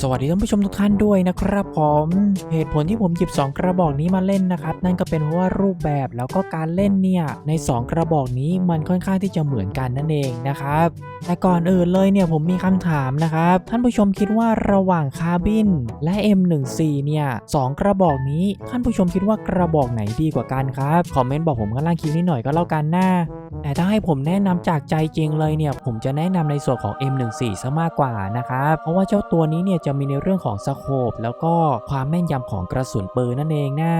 สวัสดีท่านผู้ชมทุกท่านด้วยนะครับผมเหตุผลที่ผมหยิบ 2 กระบอกนี้มาเล่นนะครับ นั่นก็เป็นเพราะว่ารูปแบบแล้วก็การเล่นเนี่ยใน 2 กระบอกนี้มันค่อนข้างที่จะเหมือนกันนั่นเองนะครับแต่ก่อนอื่นเลยเนี่ยผมมีคำถามนะครับ ท่านผู้ชมคิดว่าระหว่างคาร์บินและ M14 เนี่ยสองกระบอกนี้ท่านผู้ชมคิดว่ากระบอกไหนดีกว่ากันครับคอมเมนต์บอกผมข้างล่างคลิปนี้หน่อยก็แล้วกันนะแต่ถ้าให้ผมแนะนำจากใจจริงเลยเนี่ยผมจะแนะนำในส่วนของ M14 ซะมากกว่านะครับเพราะว่าเจ้าตัวนี้เนี่ยจะมีในเรื่องของสโคปแล้วก็ความแม่นยำของกระสุนปืนนั่นเองนะ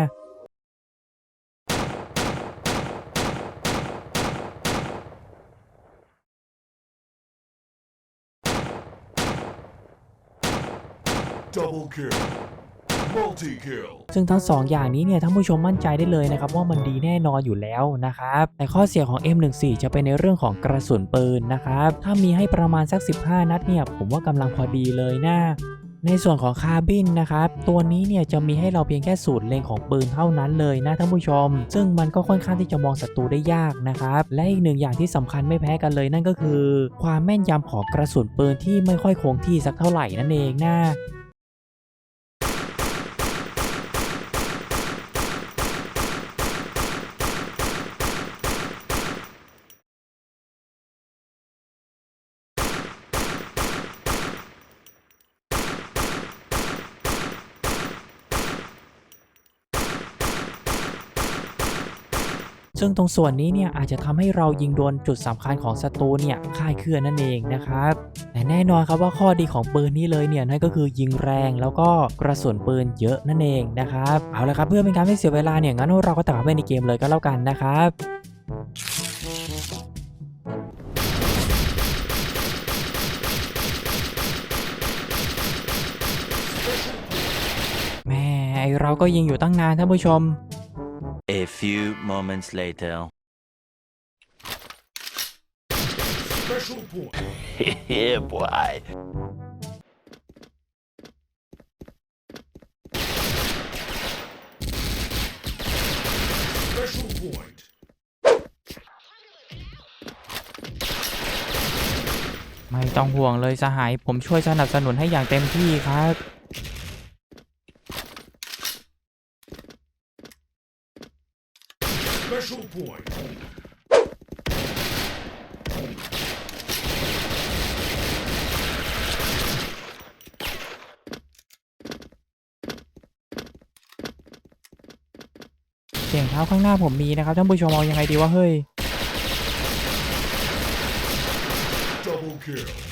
ดับเบิลคิล ซึ่งทั้งสองอย่างนี้เนี่ยท่านผู้ชมมั่นใจได้เลยนะครับว่ามันดีแน่นอนอยู่แล้วนะครับแต่ข้อเสียของ M14 จะเป็นในเรื่องของกระสุนปืนนะครับถ้ามีให้ประมาณสัก 15 นัดเนี่ยผมว่ากำลังพอดีเลยนะในส่วนของคาร์บินนะครับ ตัวนี้เนี่ยจะมีให้เราเพียงแค่สูตรเลงของปืนเท่านั้นเลยนะท่านผู้ชม ซึ่งมันก็ค่อนข้างที่จะมองศัตรูได้ยากนะครับ และอีกหนึ่งอย่างที่สำคัญไม่แพ้กันเลยนั่นก็คือ ความแม่นยำของกระสุนปืนที่ไม่ค่อยคงที่สักเท่าไหร่นั่นเองนะ ซึ่งตรงส่วนนี้เนี่ยอาจจะทำให้เรายิงโดนจุดสำคัญของศัตรูเนี่ยคลายเคลื่อนนั่นเองนะครับแต่แน่นอนครับว่าข้อดีของปืนนี้เลยเนี่ยนั่นก็คือยิงแรงแล้วก็กระสุนปืนเยอะนั่นเองนะครับเอาละครับเพื่อเป็นการไม่เสียเวลาเนี่ยงั้นเราก็ตัดไปในเกมเลยก็แล้วกันนะครับแม่ไอเราก็ยิงอยู่ตั้งนานท่านผู้ชม A few moments later. Special point. yeah, boy. Special point. ไม่ต้องห่วงเลยสหาย ผมช่วยสนับสนุนให้อย่างเต็มที่ครับ Special point. เสียงเท้าข้างหน้าผมมีนะครับท่านผู้ชมเอายังไงดีวะเฮ้ย Double kill.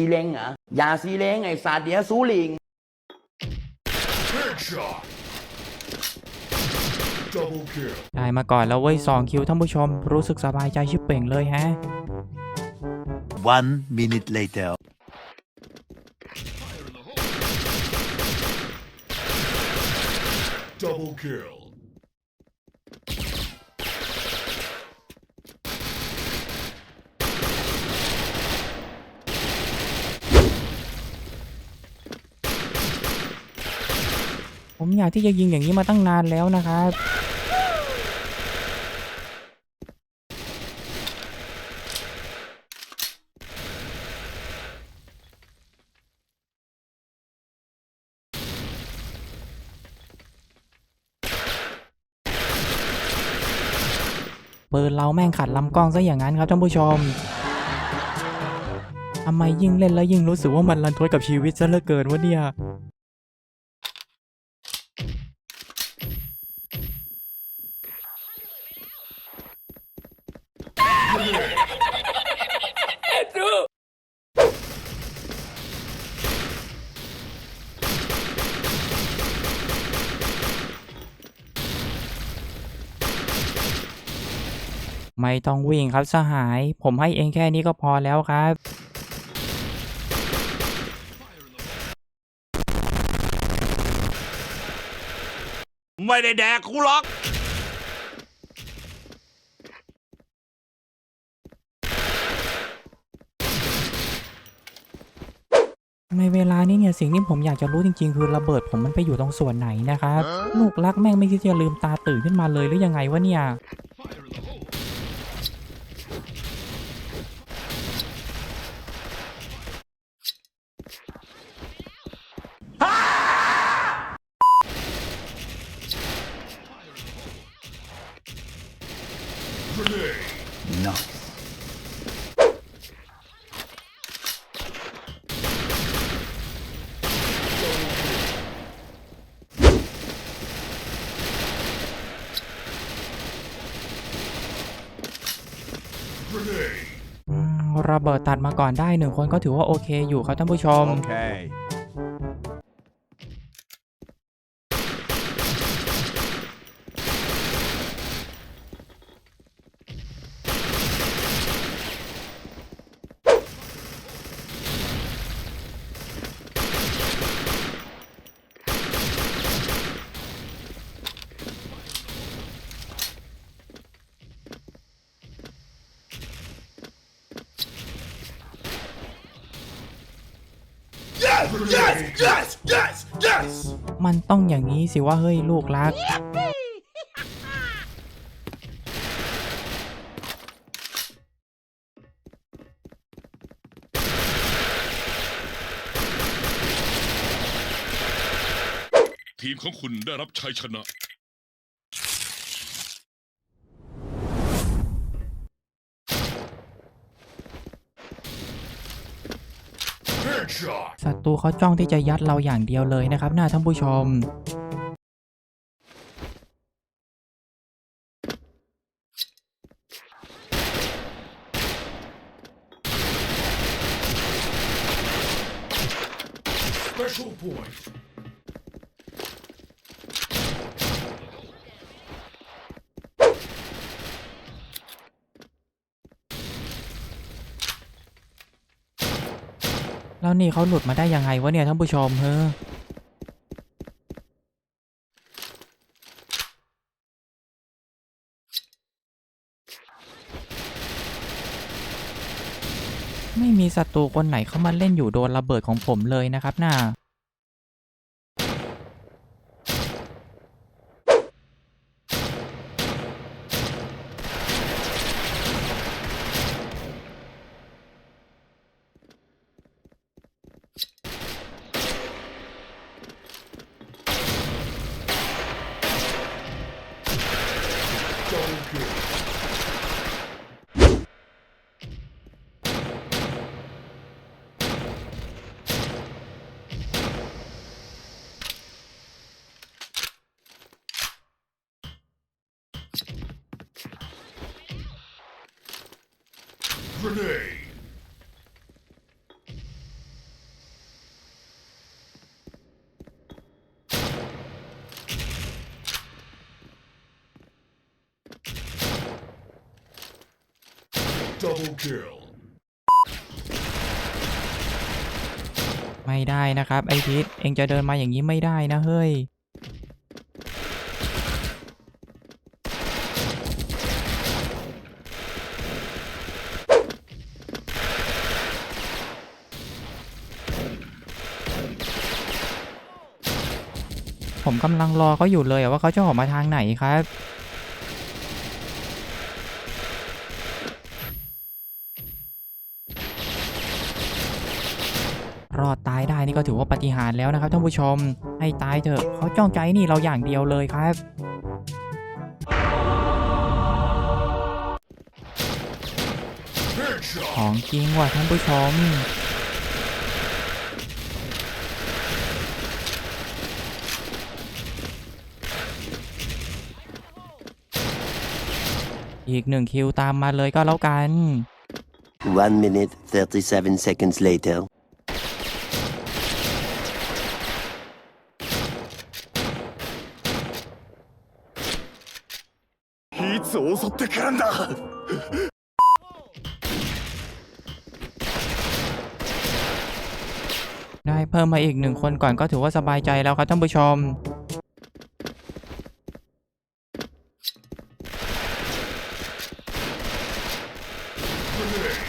ซีเล้งเหรออย่าซีเล้งไอ้สัตว์เดี๋ยวซูลิง Headshot. Double kill. ได้มาก่อนแล้วเว้ย2คิวท่านผู้ชม รู้สึกสบายใจชิบเป่งเลยแฮะ One minute later. Double kill. ผมอยากที่จะยิงอย่างนี้มาตั้งนานแล้วนะครับปืนเราแม่งขัดลำกล้องซะอย่างนั้นครับท่านผู้ชมทำไมยิ่งเล่นแล้วยิ่งรู้สึกว่ามันรันทดกับชีวิตซะเหลือเกินวะเนี่ย ไม่ต้องวิ่งครับสหาย ผมให้เองแค่นี้ก็พอแล้วครับไม่ได้แดกกูหรอกแหมในเวลานี้เนี่ยสิ่งที่ผมอยากจะรู้จริง ๆ คือระเบิดผมมันไปอยู่ตรงส่วนไหนนะครับ ลูกรักแม่งไม่คิดจะลืมตาตื่นขึ้นมาเลยหรือยังไงวะเนี่ย Grenade. ก ระเดอืมระเบิดตัดมาก่อนได้หนึ่งคนก็ถือว่าโอเคอยู่ครับท่านผู้ชม Okay. มันต้องอย่างนี้สิว่าเฮ้ยลูกรัก ทีมของคุณได้รับชัยชนะ Headshot. ศัตรูเขาจ้องที่จะยัดเราอย่างเดียวเลยนะครับหน้าท่านผู้ชม แล้วนี่เขาหลุดมาได้ยังไงวะเนี่ยท่านผู้ชมเฮ้อไม่มีศัตรูคนไหนเข้ามาเล่นอยู่โดนระเบิดของผมเลยนะครับน่า Double kill. Grenade. Double kill. ไม่ได้นะครับไอทิศเองจะเดินมาอย่างนี้ไม่ได้นะเฮ้ย ผมกำลังรอเขาอยู่เลยว่าเขาจะออกมาทางไหนครับ รอดตายได้นี่ก็ถือว่าปาฏิหารแล้วนะครับท่านผู้ชมให้ตายเถอะเขาจ้องใจนี่เราอย่างเดียวเลยครับของจริงว่ะท่านผู้ชม อีกหนึ่งคิวตามมาเลยก็แล้วกัน One minute, 37 seconds later. 襲ってくるんだ ได้เพิ่มมาอีกหนึ่งคนก่อนก็ถือว่าสบายใจแล้วครับท่านผู้ชม Grenade.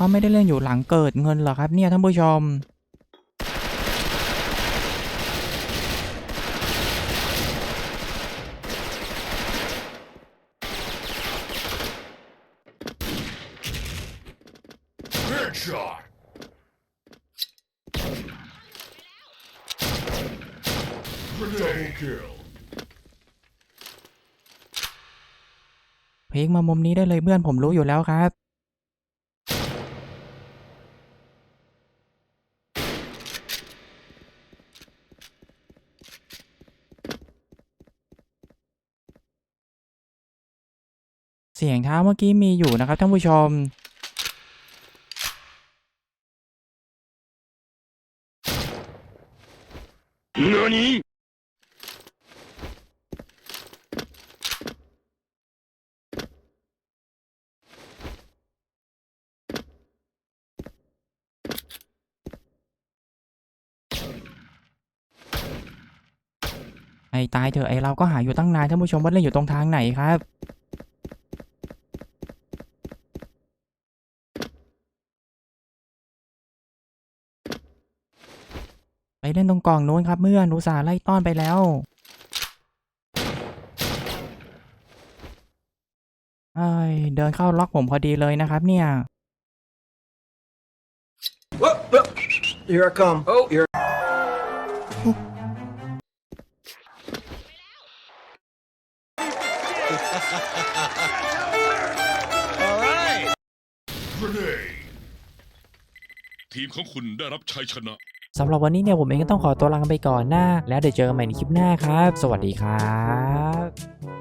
เขาไม่ได้เล่นอยู่หลังเกิดเงินเหรอครับเนี่ยท่านผู้ชม Headshot. Double kill. พลิกมามุมนี้ได้เลยเพื่อนผมรู้อยู่แล้วครับ เสียงเท้าเมื่อกี้มีอยู่นะครับท่านผู้ชม 何ไอ้ตายเถอะไอ้เราก็หาอยู่ตั้งนานท่านผู้ชมว่าเล่นอยู่ตรงทางไหนครับ ไปเล่นตรงกล่องนู้นครับเมื่อนอุตส่าห์ไล่ต้อนไปแล้ว เอ้ย เดินเข้าล็อกผมพอดีเลยนะครับเนี่ย Here I come. Oh, here. Grenade. ทีมของคุณได้รับชัยชนะ สำหรับวันนี้เนี่ยผมเองก็ต้องขอตัวลาไปก่อนนะแล้วเดี๋ยวเจอกันใหม่ในคลิปหน้าครับ สวัสดีครับ